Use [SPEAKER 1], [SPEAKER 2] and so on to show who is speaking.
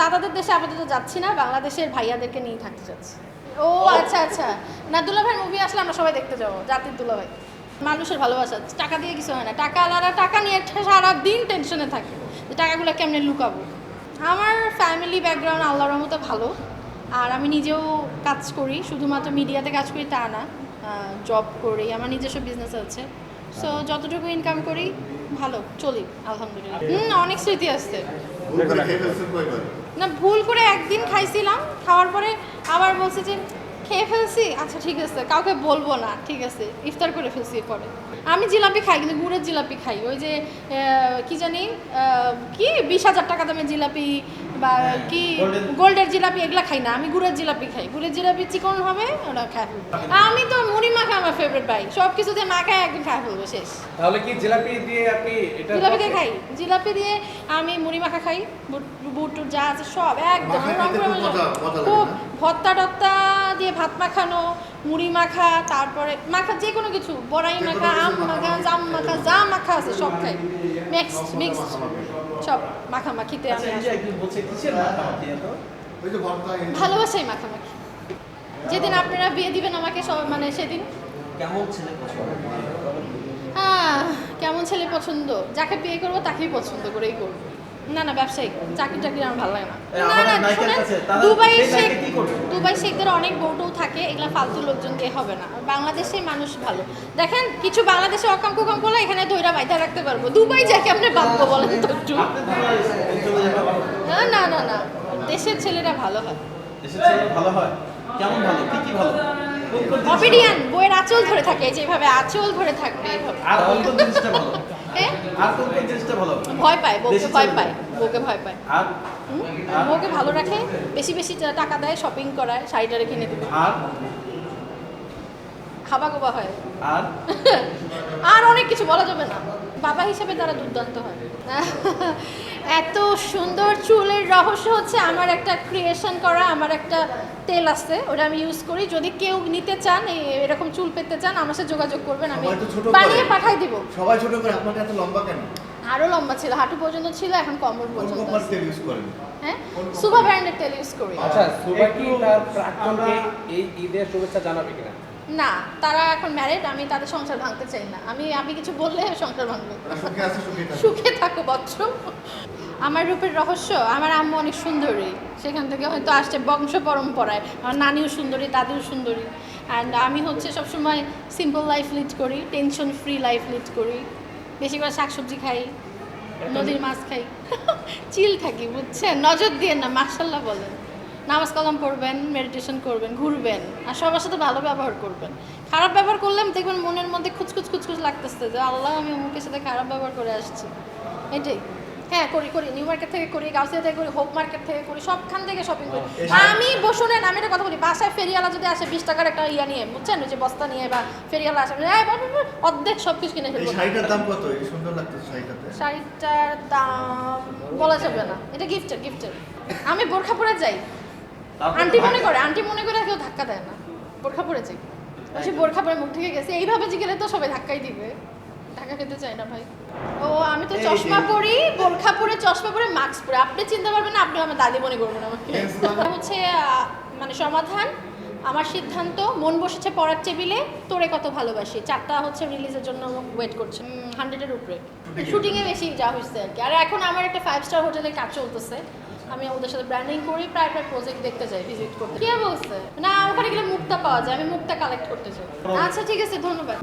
[SPEAKER 1] দাদাদের দেশে আপাতত যাচ্ছি না বাংলাদেশের ভাইয়াদেরকে নিয়ে থাকতে চাচ্ছি। ও আচ্ছা আচ্ছা। না দুলাভাই মুভি আসলে আমরা সবাই দেখতে যাব জাতির দুলাভাই। মানুষের ভালোবাসা টাকা দিয়ে কিছু হয় না। টাকা আলাদা টাকা নিয়ে সারা দিন টেনশনে থাকে যে টাকাগুলো কেমনে লুকাবো। আমার ফ্যামিলি ব্যাকগ্রাউন্ড আল্লাহর রহমতে ভালো আর আমি নিজেও কাজ করি শুধুমাত্র মিডিয়াতে কাজ করি তা না জব করি আমার নিজস্ব বিজনেস আছে। সো যতটুকু ইনকাম করি ভালো চলি আলহামদুলিল্লাহ। হুম অনেক স্মৃতি আসছে। না ভুল করে একদিন খাইছিলাম খাওয়ার পরে আবার বলছে যে খেয়ে ফেলছি? আচ্ছা ঠিক আছে কাউকে বলব না ঠিক আছে ইফতার করে ফেলছি পরে আমি জিলাপি খাই কিন্তু গুড়ের জিলাপি খাই। ওই যে কি জানি কি? বিশ হাজার টাকা দামের জিলাপি বা কি গোল্ডের জিলাপি এগুলো খাই না আমি গুড়ের জিলাপি খাই। গুড়ের জিলাপি চিকন হবে ওটা খাই। আমি তো মুড়ি মাখা আমার ফেভারিট ভাই। সব কিছু দিয়ে মাখায় একদিন খাই ফেলব শেষ।
[SPEAKER 2] তাহলে কি জিলাপি দিয়ে আপনি এটা
[SPEAKER 1] জিলাপি দিয়ে খাই। জিলাপি দিয়ে আমি মুড়ি মাখা খাই বুট বুট টুট যা আছে সব একদম
[SPEAKER 3] মাখা খুব?
[SPEAKER 1] ভর্তা টত্তা ভাত মাখানো মুড়ি মাখা তারপরে মাখা যে কোনো কিছু বড়াই মাখা আম
[SPEAKER 3] মাখা
[SPEAKER 1] জাম মাখা যা মাখা আছে সব খাই। Mixed mixed. সব মাখামাখিতে আমি
[SPEAKER 2] আচ্ছা এই-
[SPEAKER 1] ভালোবাসাই মাখামাখি। যেদিন আপনারা বিয়ে দিবেন আমাকে সব মানে সেদিন।
[SPEAKER 2] কেমন ছেলে পছন্দ?
[SPEAKER 1] কেমন ছেলে পছন্দ? যাকে বিয়ে করব তাকেই পছন্দ করেই করব। না না ব্যবসায়িক। চাকরি টাকরি আমার ভালো লাগে না। না না শুনেন দুবাই শেখ? দুবাই শেখদের অনেক বউটও থাকে এগুলা ফালতু লোকজন দিয়ে হবে না। বাংলাদেশে মানুষ ভালো। দেখেন কিছু বাংলাদেশে অকাম কুকাম করলে এখানে দইরা বাইতে রাখতে পারব। দুবাই যাকে আপনি বাঁধবো বলেন তো একটু। না না না না। দেশের ছেলেরা ভালো হয়।
[SPEAKER 2] দেশের ছেলে ভালো হয়? কেমন ভালো? কি কি ভালো?
[SPEAKER 1] অবিডিয়ান বইয়ের আঁচল ধরে থাকে যেভাবে আঁচল ধরে থাকবে
[SPEAKER 2] আর কোন ভালো? আর কোন কোন জিনিসটা ভালো
[SPEAKER 1] ভয় পায় বউকে ভয় পায় বউকে ভয় পায়।
[SPEAKER 2] আর?
[SPEAKER 1] বউকে ভালো রাখে বেশি বেশি টাকা দেয় শপিং করায় শাড়িটা কিনে নিতে।
[SPEAKER 2] আর?
[SPEAKER 1] খাবা গোবা হয়।
[SPEAKER 2] আর?
[SPEAKER 1] আর অনেক কিছু বলা যাবে না। বাবা হিসেবে তারা দুর্দান্ত হয়। এত সুন্দর চুলের রহস্য হচ্ছে আমার একটা ক্রিয়েশন করা আমার একটা তেল আছে ওটা আমি ইউজ করি। যদি কেউ নিতে চান এরকম চুল পেতে চান আমার সাথে যোগাযোগ করবেন আমি বানিয়ে। পাঠাই দিব।
[SPEAKER 3] সবাই ছোট করে আপনাকে এত লম্বা কেন?
[SPEAKER 1] আরও লম্বা ছিল হাঁটু পর্যন্ত ছিল এখন কমর পর্যন্ত।
[SPEAKER 3] তেল ইউজ করেন?
[SPEAKER 1] হ্যাঁ? সুপার ব্র্যান্ডের তেল ইউজ করি।
[SPEAKER 4] আচ্ছা সুবা কি তার প্রাক্তনকে এই ঈদের শুভেচ্ছা জানাবে কিনা?
[SPEAKER 1] না তারা এখন ম্যারিড আমি তাদের সংসার ভাঙতে চাই না। আমি আমি কিছু বললে সংসার ভাঙবে।
[SPEAKER 3] সুখে থাকে
[SPEAKER 1] সুখে থাকো বচ্চ আমার রূপের রহস্য আমার আম্মু অনেক সুন্দরী। সেখান থেকে হয়তো আসছে বংশ পরম্পরায়। আমার নানিও সুন্দরী দাদিও সুন্দরী। অ্যান্ড আমি হচ্ছে সবসময় সিম্পল লাইফ লিড করি টেনশন ফ্রি লাইফ লিড করি। বেশি করে শাকসবজি খাই নদীর মাছ খাই। চিল থাকি বুঝছেন? নজর দিয়ে না মার্শাল্লাহ বলেন। নামাজ কালাম পড়বেন মেডিটেশন করবেন ঘুরবেন আর সবার সাথে ভালো ব্যবহার করবেন। খারাপ ব্যবহার করলে দেখবেন মনের মধ্যে খুচখুচ খুচখুচ লাগতেছে যে আল্লাহ আমি অমুকের সাথে খারাপ ব্যবহার করে আসছি। এটাই। হ্যাঁ করি করি নিউ মার্কেট থেকে করি গাউসিয়া থেকে করি হোপ মার্কেট থেকে করি সবখান থেকে শপিং করি। আমি বসুন আমি একটা কথা বলি বাসায় ফেরিওয়ালা যদি আসে বিশ টাকার একটা ইয়া নিয়ে বুঝছেন? ওই যে বস্তা নিয়ে বা ফেরিওয়ালা আসে বাবা, অর্ধেক সব কিছু কিনে ফেলব।
[SPEAKER 3] শাড়িটার দাম কত? সুন্দর লাগতেছে শাড়িটাতে।
[SPEAKER 1] শাড়িটার দাম বলা যাবে না। এটা গিফটের গিফটের আমি বোরখা পরে যাই। আন্টি মনে করে আন্টি মনে করে কেউ ধাক্কা দেয় না। বোরখা পরে সে বোরখা পরে মুখ থেকে গেছে। এইভাবে জিগেলে তো সবাই ধাক্কাই দিবে। ধাক্কা খেতে চাই না ভাই। ও আমি তো চশমা
[SPEAKER 3] যে-
[SPEAKER 1] পরি বোরখা পরে চশমা পরে মাস্ক পরে। আপনি চিনতে পারবেন না আপনি আমার দাদি মনে করবেন আমাকে। হচ্ছে মানে সমাধান। আমার সিদ্ধান্ত মন বসেছে পড়ার টেবিলে তোরে কত ভালোবাসি। চারটা হচ্ছে রিলিজের জন্য ওয়েট করছে। হান্ড্রেডের উপরে? শুটিংয়ে বেশি যা হয়েছে আর কি। আর এখন আমার একটা ফাইভ স্টার হোটেলে কাজ চলতেছে। আমি ওদের সাথে ব্র্যান্ডিং করি প্রায় প্রায় প্রজেক্ট দেখতে যাই ভিজিট করতে। কে বলছে? না ওখানে গেলে মুক্তা পাওয়া যায় আমি মুক্তা কালেক্ট করতে চাই আচ্ছা ঠিক আছে ধন্যবাদ।